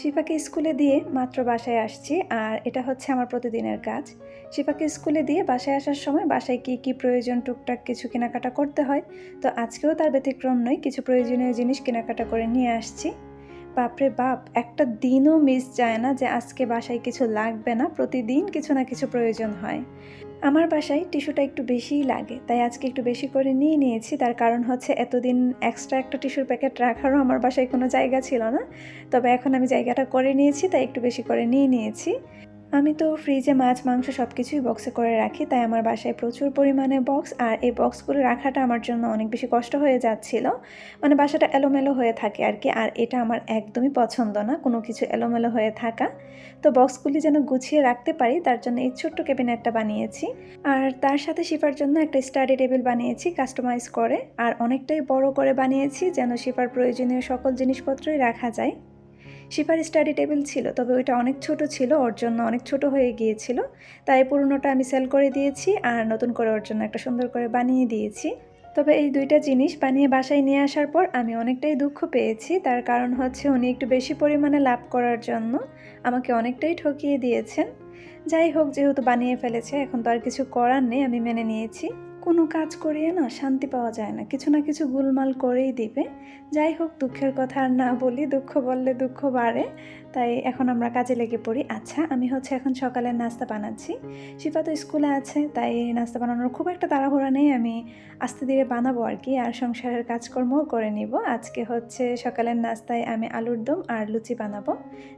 শিফাকে স্কুলে দিয়ে মাত্র বাসায় আসছি, আর এটা হচ্ছে আমার প্রতিদিনের কাজ। শিফাকে স্কুলে দিয়ে বাসায় আসার সময় বাসায় কি কি প্রয়োজন, টুকটাক কিছু কেনাকাটা করতে হয়, তো আজকেও তার ব্যতিক্রম নয়, কিছু প্রয়োজনীয় জিনিস কেনাকাটা করে নিয়ে আসছি। বাপরে বাপ, একটা দিনও মিস যায় না যে আজকে বাসায় কিছু লাগবে না, প্রতিদিন কিছু না কিছু প্রয়োজন হয়। আমার বাসায় টিস্যুটা একটু বেশিই লাগে, তাই আজকে একটু বেশি করে নিয়ে নিয়েছি। তার কারণ হচ্ছে এতদিন এক্সট্রা একটা টিস্যুর প্যাকেট রাখারও আমার বাসায় কোনো জায়গা ছিল না। তবে এখন আমি জায়গাটা করে নিয়েছি, তাই একটু বেশি করে নিয়ে নিয়েছি। আমি তো ফ্রিজে মাছ, মাংস সব কিছুই বক্সে করে রাখি, তাই আমার বাসায় প্রচুর পরিমাণে বক্স আর এই বক্সগুলো রাখাটা আমার জন্য অনেক বেশি কষ্ট হয়ে যাচ্ছিল। মানে বাসাটা এলোমেলো হয়ে থাকে আর কি আর এটা আমার একদমই পছন্দ না, কোনো কিছু এলোমেলো হয়ে থাকা। তো বক্সগুলি যেন গুছিয়ে রাখতে পারি, তার জন্য এই ছোট্ট ক্যাবিনেটটা বানিয়েছি। আর তার সাথে শিফার জন্য একটা স্টাডি টেবিল বানিয়েছি কাস্টমাইজ করে, আর অনেকটাই বড় করে বানিয়েছি, যেন শিফার প্রয়োজনীয় সকল জিনিসপত্রই রাখা যায়। শিফার স্টাডি টেবিল ছিল, তবে ওইটা অনেক ছোট ছিল, ওর জন্য অনেক ছোট হয়ে গিয়েছিল। তাই পুরনোটা আমি সেল করে দিয়েছি আর নতুন করে ওর জন্য একটা সুন্দর করে বানিয়ে দিয়েছি। তবে এই দুইটা জিনিস বানিয়ে বাসায় নিয়ে আসার পর আমি অনেকটাই দুঃখ পেয়েছি। তার কারণ হচ্ছে উনি একটু বেশি পরিমাণে লাভ করার জন্য আমাকে অনেকটাই ঠকিয়ে দিয়েছেন। যাই হোক, যেহেতু বানিয়ে ফেলেছে, এখন তো আর কিছু করার নেই, আমি মেনে নিয়েছি। কোনো কাজ করিয়ে না শান্তি পাওয়া যায় না। কিছু না কিছু গুলমাল করেই দিবে। যাই হোক, দুঃখের কথা আর না বলি, দুঃখ বললে দুঃখ বাড়ে। তাই এখন আমরা কাজে লেগে পড়ি। আচ্ছা আমি হচ্ছে এখন সকালের নাস্তা বানাচ্ছি। শিফা তো স্কুলে আছে, তাই নাস্তা বানানোর খুব একটা তাড়াহুড়া নেই। আমি আস্তে ধীরে বানাবো আর কি, আর সংসারের কাজকর্মও করে নিব। আজকে হচ্ছে সকালের নাস্তায় আমি আলুর দম আর লুচি বানাবো,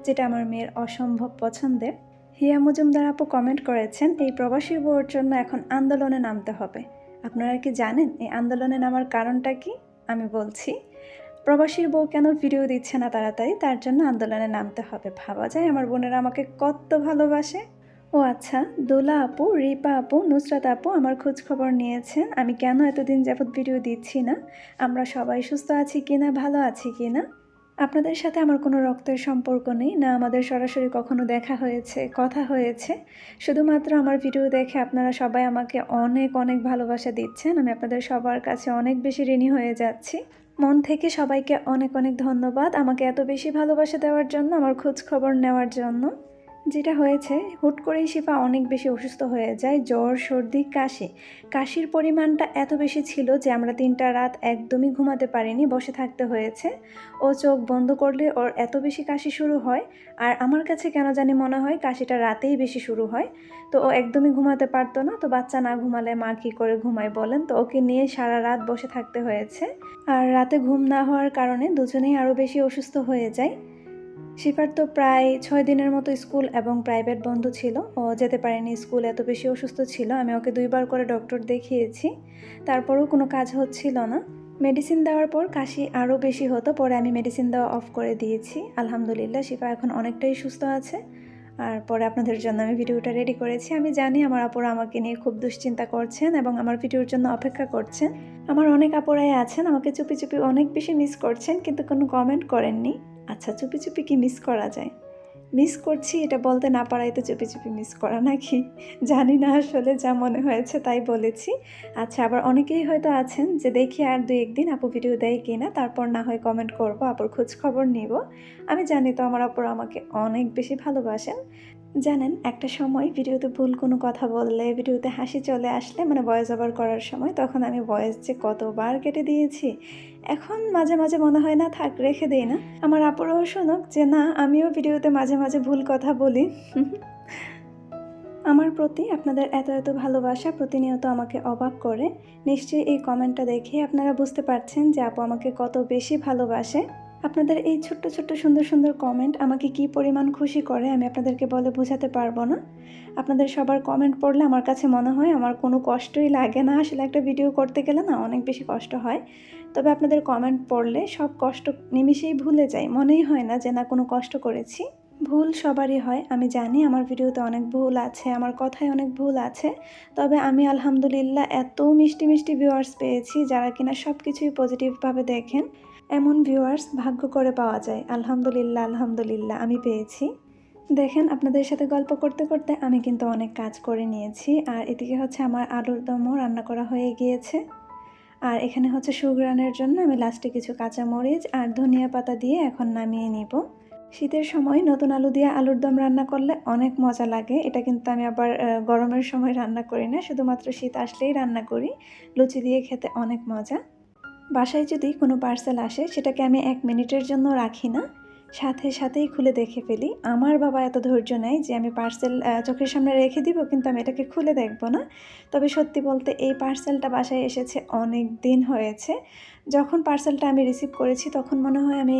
যেটা আমার মেয়ের অসম্ভব পছন্দের। হিয়া মজুমদার আপু কমেন্ট করেছেন, এই প্রবাসী বউর জন্য এখন আন্দোলনে নামতে হবে। আপনারা কি জানেন এই আন্দোলনে নামার কারণটা কি? আমি বলছি, প্রবাসীর বউ কেন ভিডিও দিচ্ছে না তাড়াতাড়ি? তার জন্য আন্দোলনে নামতে হবে। ভাবা যায় আমার বোনেরা আমাকে কত ভালোবাসে। ও আচ্ছা দোলা আপু, রিপা আপু, নুসরাত আপু আমার খোঁজ খবর নিয়েছেন। আমি কেন এতদিন যাবৎ ভিডিও দিচ্ছি না? আমরা সবাই সুস্থ আছি কিনা, ভালো আছি কিনা? আপনাদের সাথে আমার কোনো রক্তের সম্পর্ক নেই, না আমাদের সরাসরি কখনো দেখা হয়েছে, কথা হয়েছে। শুধুমাত্র আমার ভিডিও দেখে আপনারা সবাই আমাকে অনেক অনেক ভালোবাসা দিচ্ছেন। আমি আপনাদের সবার কাছে অনেক বেশি ঋণী হয়ে যাচ্ছি। মন থেকে সবাইকে অনেক অনেক ধন্যবাদ আমাকে এত বেশি ভালোবাসা দেওয়ার জন্য, আমার খোঁজ খবর নেওয়ার জন্য। যেটা হয়েছে, হুট করেই শিফা অনেক বেশি অসুস্থ হয়ে যায়, জ্বর, সর্দি, কাশি। কাশির পরিমাণটা এত বেশি ছিল যে আমরা তিনটা রাত একদমই ঘুমাতে পারিনি, বসে থাকতে হয়েছে। ও চোখ বন্ধ করলে ওর এত বেশি কাশি শুরু হয়, আর আমার কাছে কেন জানি মনে হয় কাশিটা রাতেই বেশি শুরু হয়। তো ও একদমই ঘুমাতে পারতো না, তো বাচ্চা না ঘুমালে মা কী করে ঘুমায় বলেন? তো ওকে নিয়ে সারা রাত বসে থাকতে হয়েছে। আর রাতে ঘুম না হওয়ার কারণে দুজনেই আরও বেশি অসুস্থ হয়ে যায়। শিফার তো প্রায় ছয় দিনের মতো স্কুল এবং প্রাইভেট বন্ধ ছিল। ও যেতে পারেনি স্কুল, এত বেশি অসুস্থ ছিল। আমি ওকে দুইবার করে ডক্টর দেখিয়েছি। তারপরেও কোনো কাজ হচ্ছিল না। মেডিসিন দেওয়ার পর কাশি আরও বেশি হতো, পরে আমি মেডিসিন দেওয়া অফ করে দিয়েছি। আলহামদুলিল্লাহ, শিফা এখন অনেকটাই সুস্থ আছে। আর পরে আপনাদের জন্য আমি ভিডিওটা রেডি করেছি। আমি জানি আমার আপুরা আমাকে নিয়ে খুব দুশ্চিন্তা করছেন এবং আমার ভিডিওর জন্য অপেক্ষা করছেন। আমার অনেক আপুরাই আছেন, আমাকে চুপি চুপি অনেক বেশি মিস করছেন, কিন্তু কোনো কমেন্ট করেননি। আচ্ছা চুপি চুপি কি মিস করা যায়? মিস করছি, এটা বলতে না পারাই তো চুপি চুপি মিস করা নাকি? জানি না আসলে যা মনে হয়েছে তাই বলেছি। আচ্ছা আবার অনেকেই হয়তো আছেন যে দেখি আর দু একদিন আপু ভিডিও দেয় কি না তারপর না হয় কমেন্ট করব, আপুর খোঁজ খবর নিব। আমি জানি তো আমার আপুর আমাকে অনেক বেশি ভালোবাসেন। জানেন, একটা সময় ভিডিওতে ভুল কোনো কথা বললে, ভিডিওতে হাসি চলে আসলে মানে ভয়েস ওভার করার সময় তখন আমি ভয়েস যে কতবার কেটে দিয়েছি, এখন মাঝে মাঝে মনে হয়, না, থাক, রেখে দিই না। আমার আপুরাও শোনক যে, না, আমিও ভিডিওতে মাঝে মাঝে ভুল কথা বলি। আমার প্রতি আপনাদের এত এত ভালোবাসা প্রতিনিয়ত আমাকে অবাক করে। নিশ্চয়ই এই কমেন্টটা দেখে আপনারা বুঝতে পারছেন যে আপু আমাকে কত বেশি ভালোবাসে। আপনাদের এই ছোট্ট ছোট্ট, সুন্দর সুন্দর কমেন্ট আমাকে কি পরিমাণ খুশি করে আমি আপনাদেরকে বলে বোঝাতে পারব না। আপনাদের সবার কমেন্ট পড়লে আমার কাছে মনে হয় আমার কোনো কষ্টই লাগে না। আসলে একটা ভিডিও করতে গেলে না অনেক বেশি কষ্ট হয়। তবে আপনাদের কমেন্ট পড়লে সব কষ্ট নিমিশেই ভুলে যাই। মনেই হয় না যে না কোনো কষ্ট করেছি। ভুল সবারই হয়, আমি জানি আমার ভিডিওতে অনেক ভুল আছে, আমার কথায় অনেক ভুল আছে। তবে আমি আলহামদুলিল্লাহ এত মিষ্টি মিষ্টি ভিউয়ার্স পেয়েছি যারা কিনা সব কিছুই পজিটিভভাবে দেখেন। এমন ভিউয়ার্স ভাগ্য করে পাওয়া যায়। আলহামদুলিল্লাহ আলহামদুলিল্লাহ, আমি পেয়েছি। দেখেন, আপনাদের সাথে গল্প করতে করতে আমি কিন্তু অনেক কাজ করে নিয়েছি। আর এদিকে হচ্ছে আমার আলুর দমও রান্না করা হয়ে গিয়েছে। আর এখানে হচ্ছে সুগ্রানের জন্য আমি লাস্টে কিছু কাঁচা মরিচ আর ধনিয়া পাতা দিয়ে এখন নামিয়ে নিব। শীতের সময় নতুন আলু দিয়ে আলুর দম রান্না করলে অনেক মজা লাগে। এটা কিন্তু আমি আবার গরমের সময় রান্না করি না। শুধুমাত্র শীত আসলেই রান্না করি। লুচি দিয়ে খেতে অনেক মজা। বাসায় যদি কোনো পার্সেল আসে, সেটাকে আমি এক মিনিটের জন্য রাখি না। সাথে সাথেই খুলে দেখে ফেলি। আমার বাবা এত ধৈর্য নেয় যে আমি পার্সেল চোখের সামনে রেখে দিব, কিন্তু আমি এটাকে খুলে দেখব না। তবে সত্যি বলতে এই পার্সেলটা বাসায় এসেছে অনেক দিন হয়েছে। যখন পার্সেলটা আমি রিসিভ করেছি, তখন মনে হয় আমি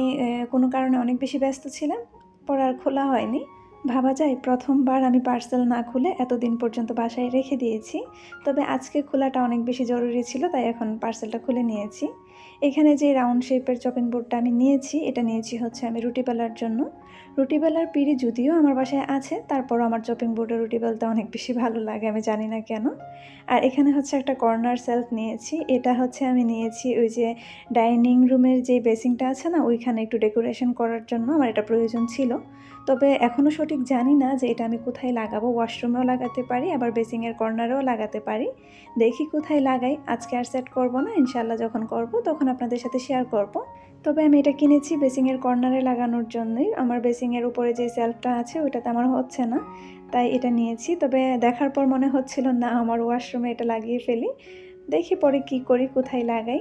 কোনো কারণে অনেক বেশি ব্যস্ত ছিলাম। পর আর খোলা হয়নি। ভাবা যায়, প্রথমবার আমি পার্সেল না খুলে এতদিন পর্যন্ত বাসায় রেখে দিয়েছি। তবে আজকে খোলাটা অনেক বেশি জরুরি ছিল, তাই এখন পার্সেলটা খুলে নিয়েছি। এখানে যে রাউন্ড শেপের চপিং বোর্ডটা আমি নিয়েছি, এটা নিয়েছি হচ্ছে আমি রুটি বেলার জন্য। রুটি বেলার পিড়ি যদিও আমার বাসায় আছে, তারপরও আমার চপিং বোর্ডে রুটি বেলতে অনেক বেশি ভালো লাগে, আমি জানি না কেন। আর এখানে হচ্ছে একটা কর্নার সেলফ নিয়েছি, এটা হচ্ছে আমি নিয়েছি ওই যে ডাইনিং রুমের যে বেসিংটা আছে না, ওইখানে একটু ডেকোরেশন করার জন্য, আমার এটা প্রয়োজন ছিল। তবে এখনও সঠিক জানি না যে এটা আমি কোথায় লাগাবো, ওয়াশরুমেও লাগাতে পারি, আবার বেসিংয়ের কর্নারেও লাগাতে পারি। দেখি কোথায় লাগাই, আজকে আর সেট করব না ইনশাল্লাহ যখন করব তখন আপনাদের সাথে শেয়ার করব। তবে আমি এটা কিনেছি বেসিংয়ের কর্নারে লাগানোর জন্যই। আমার বেসিংয়ের উপরে যে সেলফটা আছে, ওইটাতে আমার হচ্ছে না। তাই এটা নিয়েছি। তবে দেখার পর মনে হচ্ছিল, না, আমার ওয়াশরুমে এটা লাগিয়ে ফেলি। দেখি পরে কি করি, কোথায় লাগাই?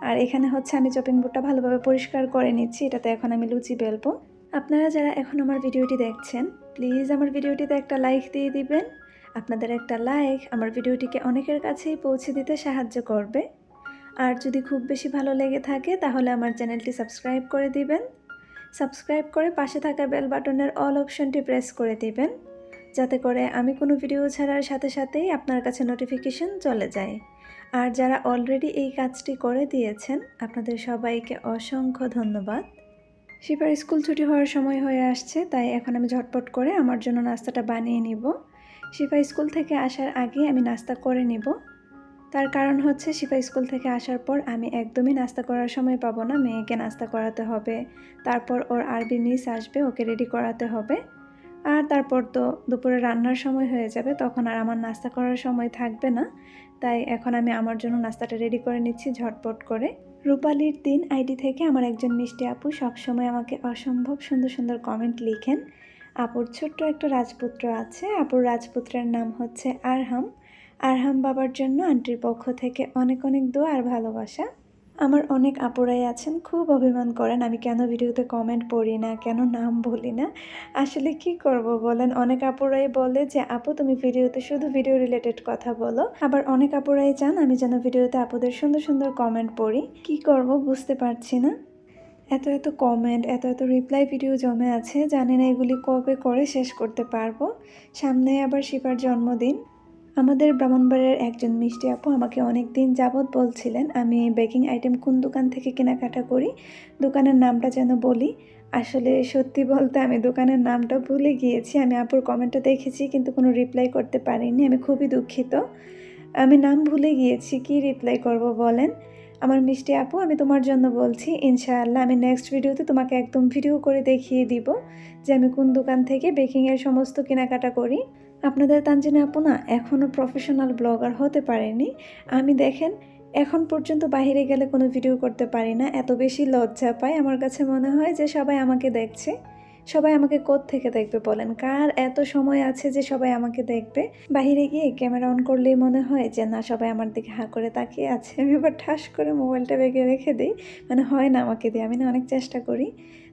আর এখানে হচ্ছে আমি চপিং বোর্ডটা ভালোভাবে পরিষ্কার করে নিচ্ছি। এটাতে এখন আমি লুচি বেলবো। আপনারা যারা এখন আমার ভিডিওটি দেখছেন প্লিজ আমার ভিডিওটিতে একটা লাইক দিয়ে দিবেন। আপনাদের একটা লাইক আমার ভিডিওটিকে অনেকের কাছেই পৌঁছে দিতে সাহায্য করবে। আর যদি খুব বেশি ভালো লেগে থাকে, তাহলে আমার চ্যানেলটি সাবস্ক্রাইব করে দিবেন। সাবস্ক্রাইব করে পাশে থাকা বেল বাটনের অল অপশনটি প্রেস করে দিবেন, যাতে করে আমি কোনো ভিডিও ছাড়ার সাথে সাথেই আপনার কাছে নোটিফিকেশন চলে যায়। আর যারা অলরেডি এই কাজটি করে দিয়েছেন, আপনাদের সবাইকে অসংখ্য ধন্যবাদ। শিপার স্কুল ছুটি হওয়ার সময় হয়ে আসছে, তাই এখন আমি ঝটপট করে আমার জন্য নাস্তাটা বানিয়ে নিব। শিফা স্কুল থেকে আসার আগে আমি নাস্তা করে নিব। তার কারণ হচ্ছে শিফা স্কুল থেকে আসার পর আমি একদমই নাস্তা করার সময় পাবো না, মেয়েকে নাস্তা করাতে হবে। তারপর ওর আরবি মিস আসবে, ওকে রেডি করাতে হবে। আর তারপর তো দুপুরে রান্নার সময় হয়ে যাবে, তখন আর আমার নাস্তা করার সময় থাকবে না। তাই এখন আমি আমার জন্য নাস্তাটা রেডি করে নিচ্ছি ঝটপট করে। রূপালির দিন আইডি থেকে আমার একজন মিষ্টি আপু সবসময় আমাকে অসম্ভব সুন্দর সুন্দর কমেন্ট লিখেন। আপুর ছোট্ট একটা রাজপুত্র আছে, আপুর রাজপুত্রের নাম হচ্ছে আরহাম। আরহাম বাবার জন্য আন্টির পক্ষ থেকে অনেক অনেক দোয়া আর ভালোবাসা। আমার অনেক আপুরাই আছেন, খুব অভিমান করেন। আমি কেন ভিডিওতে কমেন্ট পড়ি না, কেন নাম বলি না? আসলে কি করব বলেন? অনেক আপুরাই বলে যে, আপু, তুমি ভিডিওতে শুধু ভিডিও রিলেটেড কথা বলো। আবার অনেক আপুরাই চান, আমি যেন ভিডিওতে আপুদের সুন্দর সুন্দর কমেন্ট পড়ি। কি করব বুঝতে পারছি না। এত এত কমেন্ট এত এত রিপ্লাই ভিডিও জমে আছে। জানি না এগুলি কবে করে শেষ করতে পারব। সামনে আবার শিপার জন্মদিন। আমাদের ব্রাহ্মণবাড়ির একজন মিষ্টি আপু আমাকে অনেক দিন যাবৎ বলছিলেন, আমি বেকিং আইটেম কোন দোকান থেকে কেনাকাটা করি? দোকানের নামটা যেন বলি। আসলে সত্যি বলতে আমি দোকানের নামটা ভুলে গিয়েছি। আমি আপুর কমেন্টটা দেখেছি কিন্তু কোনো রিপ্লাই করতে পারিনি। আমি খুবই দুঃখিত। আমি নাম ভুলে গিয়েছি, কি রিপ্লাই করব বলেন? আমার মিষ্টি আপু, আমি তোমার জন্য বলছি, ইনশাআল্লাহ আমি নেক্সট ভিডিওতে তোমাকে একদম ভিডিও করে দেখিয়ে দিব যে আমি কোন দোকান থেকে বেকিংয়ের সমস্ত কেনাকাটা করি। আপনাদের তানজিনা আপু না এখনও প্রফেশনাল ব্লগার হতে পারেনি। আমি দেখেন, এখন পর্যন্ত বাইরে গেলে কোনো ভিডিও করতে পারি না। এত বেশি লজ্জা পাই আমার কাছে মনে হয় যে সবাই আমাকে দেখছে। সবাই আমাকে থেকে দেখবে বলেন? কার এত সময় আছে যে সবাই আমাকে দেখবে? বাইরে গিয়ে ক্যামেরা অন করলেই মনে হয় যে, না, সবাই আমার দিকে হা করে তাকিয়ে আছে। আমি আবার ঠাস করে মোবাইলটা বেগে রেখে দিই। মানে হয় না আমাকে দিয়ে। আমি না অনেক চেষ্টা করি।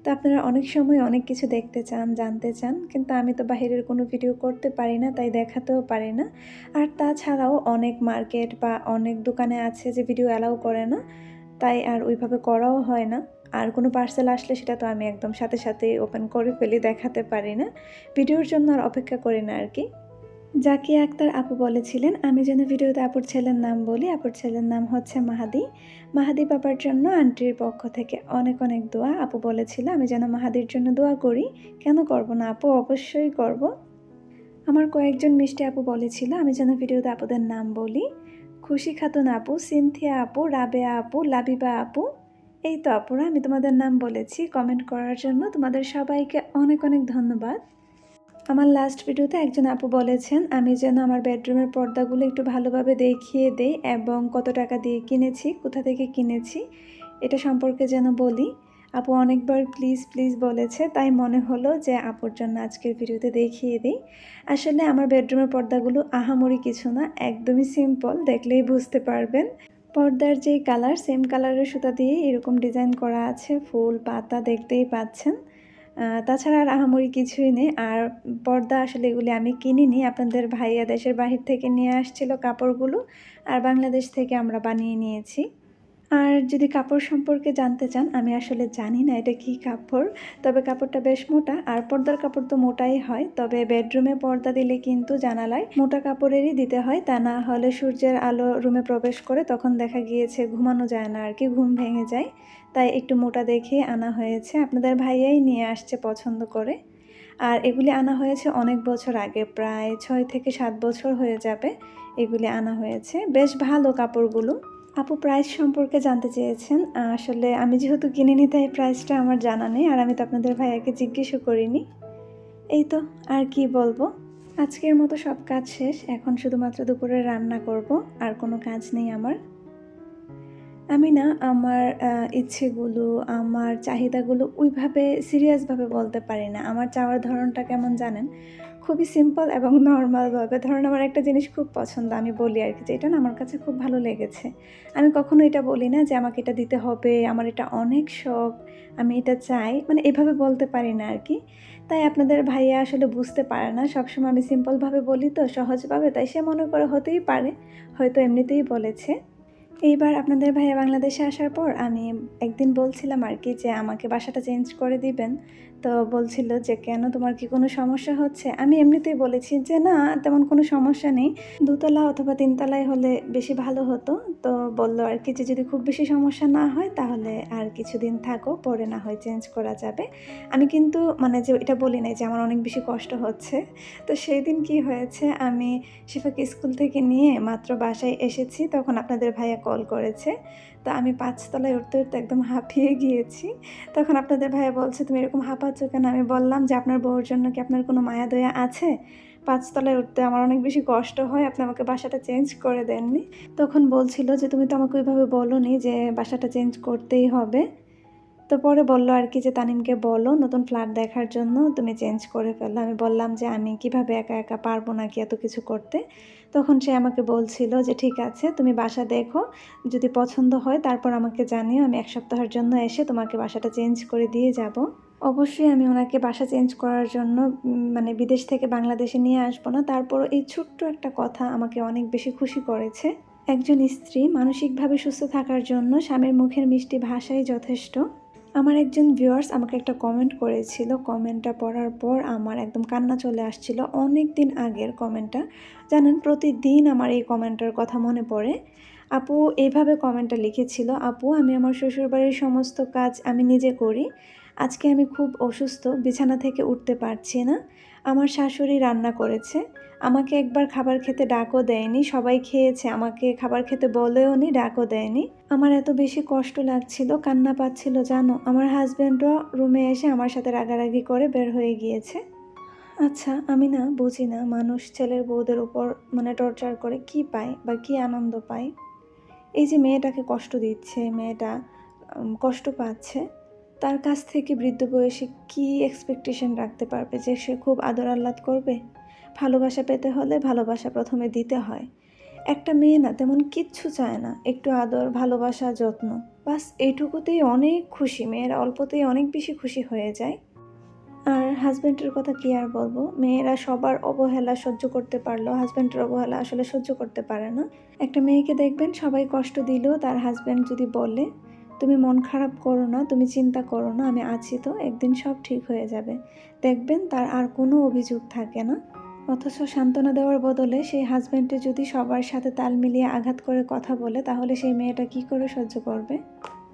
তো আপনারা অনেক সময় অনেক কিছু দেখতে চান, জানতে চান, কিন্তু আমি তো বাহিরের কোনো ভিডিও করতে পারি না, তাই দেখাতেও পারি না। আর তাছাড়াও অনেক মার্কেট বা অনেক দোকানে আছে যে ভিডিও অ্যালাউ করে না, তাই আর ওইভাবে করাও হয় না। আর কোনো পার্সেল আসলে সেটা তো আমি একদম সাথে সাথে ওপেন করে ফেলি, দেখাতে পারি না। ভিডিওর জন্য আর অপেক্ষা করি না আর কি। জাকিয়া আক্তার আপু বলেছিলেন, আমি যেন ভিডিওতে আপুর ছেলের নাম বলি, আপুর ছেলের নাম হচ্ছে মাহাদি। মাহাদি পাপার জন্য আন্টির পক্ষ থেকে অনেক অনেক দোয়া আপু বলেছিল। আমি যেন মাহাদির জন্য দোয়া করি। কেন করব না আপু? অবশ্যই করব। আমার কয়েকজন মিষ্টি আপু বলেছিল, আমি যেন ভিডিওতে আপুদের নাম বলি। খুশি খাতুন আপু, সিনথিয়া আপু, রাবেয়া আপু, লাবিবা আপু। এই তো আপুরা, আমি তোমাদের নাম বলেছি। কমেন্ট করার জন্য তোমাদের সবাইকে অনেক অনেক ধন্যবাদ। আমার লাস্ট ভিডিওতে একজন আপু বলেছেন, আমি যেন আমার বেডরুমের পর্দাগুলো একটু ভালোভাবে দেখিয়ে দেই এবং কত টাকা দিয়ে কিনেছি, কোথা থেকে কিনেছি, এটা সম্পর্কে যেন বলি। আপু অনেকবার প্লিজ প্লিজ বলেছে, তাই মনে হলো যে আপুর জন্য আজকের ভিডিওতে দেখিয়ে দিই। আসলে আমার বেডরুমের পর্দাগুলো আহামরি কিছু না, একদমই সিম্পল দেখলেই বুঝতে পারবেন। পর্দার যেই কালার সেম কালারের সুতা দিয়ে এরকম ডিজাইন করা আছে, ফুল, পাতা দেখতেই পাচ্ছেন। তাছাড়া আর আহামরি কিছুই নেই। আর পর্দা আসলে এগুলি আমি কিনিনি। আপনাদের ভাইয়া দেশের বাহির থেকে নিয়ে আসছিল কাপড়গুলো। আর বাংলাদেশ থেকে আমরা বানিয়ে নিয়েছি। আর যদি কাপড় সম্পর্কে জানতে চান, আমি আসলে জানি না এটা কি কাপড়, তবে কাপড়টা বেশ মোটা, আর পর্দার কাপড় তো মোটাই হয়, তবে বেডরুমে পর্দা দিলে কিন্তু জানালায় মোটা কাপড়েরই দিতে হয়, তা না হলে সূর্যের আলো রুমে প্রবেশ করে তখন দেখা গিয়েছে ঘুমানো যায় না, আর কি ঘুম ভেঙে যায়, তাই একটু মোটা দেখে আনা হয়েছে, আপনাদের ভাইয়াই নিয়ে আসছে পছন্দ করে, আর এগুলি আনা হয়েছে অনেক বছর আগে, প্রায় ছয় থেকে সাত বছর হয়ে যাবে এগুলি আনা হয়েছে, বেশ ভালো কাপড়গুলো। আপু প্রাইস সম্পর্কে জানতে চেয়েছেন। আসলে আমি যেহেতু কিনিনি, তাই প্রাইসটা আমার জানা নেই আর আমি তো আপনাদের ভাইয়াকে জিজ্ঞেসও করিনি। এই তো, আর কি বলব? আজকের মতো সব কাজ শেষ। এখন শুধুমাত্র দুপুরে রান্না করব, আর কোনো কাজ নেই আমার। আমি না আমার ইচ্ছেগুলো, আমার চাহিদাগুলো ওইভাবে সিরিয়াসভাবে বলতে পারি না। আমার চাওয়ার ধরনটা কেমন জানেন? খুবই সিম্পল এবং নর্মালভাবে ধরুন আমার একটা জিনিস খুব পছন্দ, আমি বলি আর কি যে, এটা না আমার কাছে খুব ভালো লেগেছে। আমি কখনো এটা বলি না যে, আমাকে এটা দিতে হবে, আমার এটা অনেক শখ, আমি এটা চাই। মানে এভাবে বলতে পারি না আর কি। তাই আপনাদের ভাইয়া আসলে বুঝতে পারে না। সবসময় আমি সিম্পলভাবে বলি তো সহজভাবে তাই সে মনে করে হতেই পারে। হয়তো এমনিতেই বলেছে। এইবার আপনাদের ভাইয়া বাংলাদেশে আসার পর আমি একদিন বলছিলাম আর কি যে, আমাকে বাসাটা চেঞ্জ করে দিবেন। তো বলছিল যে, কেন তোমার কি কোনো সমস্যা হচ্ছে? আমি এমনিতেই বলেছি যে, না, তেমন কোনো সমস্যা নেই। দুতলা অথবা তিনতলায় হলে বেশি ভালো হতো। তো বলল আর কি যে, যদি খুব বেশি সমস্যা না হয়, তাহলে আর কিছুদিন থাকো, পরে না হয় চেঞ্জ করা যাবে। আমি কিন্তু মানে যে, এটা বলি নাই যে, আমার অনেক বেশি কষ্ট হচ্ছে। তো সেই দিন কি হয়েছে, আমি শিফাকে স্কুল থেকে নিয়ে মাত্র বাসায় এসেছি, তখন আপনাদের ভাইয়া কল করেছে। তো আমি পাঁচতলায় উঠতে উঠতে একদম হাঁপিয়ে গিয়েছি। তখন আপনাদের ভাইয়া বলছে, তুমি এরকম হাঁপাচ্ছ কেন আমি বললাম যে আপনার বউর জন্য কি আপনার কোনো মায়া দয়া আছে? পাঁচতলায় উঠতে আমার অনেক বেশি কষ্ট হয়, আপনি আমাকে বাসাটা চেঞ্জ করে দেননি। তখন বলছিল যে তুমি তো আমাকে ওইভাবে বলো নি যে বাসাটা চেঞ্জ করতেই হবে। তো পরে বলল আর কি যে, তানিমকে বলো নতুন ফ্ল্যাট দেখার জন্য তুমি চেঞ্জ করে ফেলল আমি বললাম যে, আমি কীভাবে একা একা পারব নাকি এত কিছু করতে? তখন সে আমাকে বলছিল যে, ঠিক আছে, তুমি বাসা দেখো। যদি পছন্দ হয় তারপর আমাকে জানিও, আমি এক সপ্তাহের জন্য এসে তোমাকে বাসাটা চেঞ্জ করে দিয়ে যাব। অবশ্যই আমি ওনাকে বাসা চেঞ্জ করার জন্য মানে বিদেশ থেকে বাংলাদেশে নিয়ে আসব না। তারপর এই ছোট্ট একটা কথা আমাকে অনেক বেশি খুশি করেছে। একজন স্ত্রী মানসিকভাবে সুস্থ থাকার জন্য স্বামীর মুখের মিষ্টি ভাষাই যথেষ্ট। আমার একজন ভিউয়ার্স আমাকে একটা কমেন্ট করেছিল। কমেন্টটা পড়ার পর আমার একদম কান্না চলে আসছিল। অনেক দিন আগের কমেন্টটা জানেন, প্রতিদিন আমার এই কমেন্টের কথা মনে পড়ে। আপু এইভাবে কমেন্টটা লিখেছিল। আপু, আমি আমার শ্বশুরবাড়ির সমস্ত কাজ আমি নিজে করি। আজকে আমি খুব অসুস্থ, বিছানা থেকে উঠতে পারছি না। আমার শাশুড়ি রান্না করেছে। আমাকে একবার খাবার খেতে ডাকও দেয়নি, সবাই খেয়েছে। আমাকে খাবার খেতে বলেও নি, ডাকও দেয়নি। আমার এত বেশি কষ্ট লাগছিল, কান্না পাচ্ছিল, জানো? আমার হাজব্যান্ডও রুমে এসে আমার সাথে রাগারাগি করে বের হয়ে গিয়েছে। আচ্ছা আমি না বুঝি না, মানুষ ছেলের বউদের উপর মানে টর্চার করে কি পায় বা কি আনন্দ পায়? এই যে মেয়েটাকে কষ্ট দিচ্ছে, মেয়েটা কষ্ট পাচ্ছে। তার কাছ থেকে বৃদ্ধ বয়সে কী এক্সপেকটেশন রাখতে পারবে যে সে খুব আদর আহ্লাদ করবে? ভালোবাসা পেতে হলে ভালোবাসা প্রথমে দিতে হয়। একটা মেয়ে না তেমন কিচ্ছু চায় না, একটু আদর, ভালোবাসা, যত্ন। বাস এইটুকুতেই অনেক খুশি, মেয়েরা অল্পতেই অনেক বেশি খুশি হয়ে যায়। আর হাজব্যান্ডের কথা কি আর বলব? মেয়েরা সবার অবহেলা সহ্য করতে পারল হাজব্যান্ডের অবহেলা আসলে সহ্য করতে পারে না। একটা মেয়েকে দেখবেন সবাই কষ্ট দিলেও তার হাজব্যান্ড যদি বলে তুমি মন খারাপ করো না, তুমি চিন্তা করো না, আমি আছি তো, একদিন সব ঠিক হয়ে যাবে। দেখবেন তার আর কোনো অভিযোগ থাকে না। অথচ সান্ত্বনা দেওয়ার বদলে সেই হাজব্যান্ডে যদি সবার সাথে তাল মিলিয়ে আঘাত করে কথা বলে, তাহলে সেই মেয়েটা কি করে সহ্য করবে?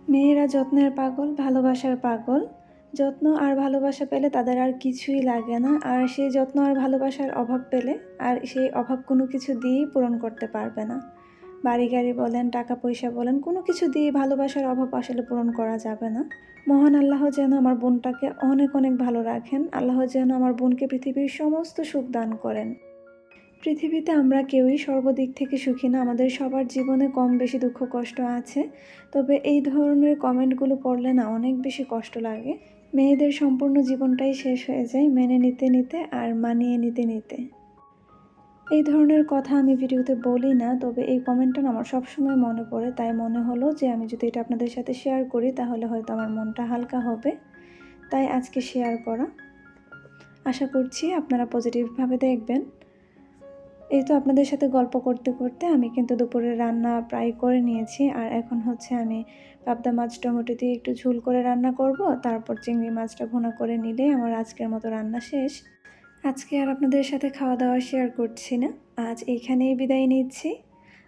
মেয়েরা যত্নের পাগল, ভালোবাসার পাগল। যত্ন আর ভালোবাসা পেলে তাদের আর কিছুই লাগে না। আর সেই যত্ন আর ভালোবাসার অভাব পেলে আর সেই অভাব কোনো কিছু দিয়েই পূরণ করতে পারবে না। বাড়ি গাড়ি বলেন, টাকা পয়সা বলেন, কোনো কিছু দিয়ে ভালোবাসার অভাব আসলে পূরণ করা যাবে না। মহান আল্লাহ যেন আমার বোনটাকে অনেক অনেক ভালো রাখেন। আল্লাহ যেন আমার বোনকে পৃথিবীর সমস্ত সুখ দান করেন। পৃথিবীতে আমরা কেউই সর্বদিক থেকে সুখী না, আমাদের সবার জীবনে কম বেশি দুঃখ কষ্ট আছে। তবে এই ধরনের কমেন্টগুলো পড়লে না অনেক বেশি কষ্ট লাগে। মেয়েদের সম্পূর্ণ জীবনটাই শেষ হয়ে যায়, মেনে নিতে নিতে আর মানিয়ে নিতে নিতে। এই ধরনের কথা আমি ভিডিওতে বলি না, তবে এই কমেন্টটা আমার সবসময় মনে পড়ে। তাই মনে হলো যে আমি যদি এটা আপনাদের সাথে শেয়ার করি, তাহলে হয়তো আমার মনটা হালকা হবে। তাই আজকে শেয়ার করা। আশা করছি আপনারা পজিটিভভাবে দেখবেন। এই তো আপনাদের সাথে গল্প করতে করতে আমি কিন্তু দুপুরের রান্না প্রায় করে নিয়েছি। আর এখন হচ্ছে আমি পাবদা মাছ টমেটো দিয়ে একটু ঝুল করে রান্না করব। তারপর চিংড়ি মাছটা ভোনা করে নিলে আমার আজকের মতো রান্না শেষ। আজকে আর আপনাদের সাথে খাওয়া দাওয়া শেয়ার করছি না। আজ এইখানেই বিদায় নিচ্ছি।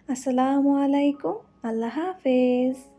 আসসালামু আলাইকুম। আল্লাহ হাফেজ।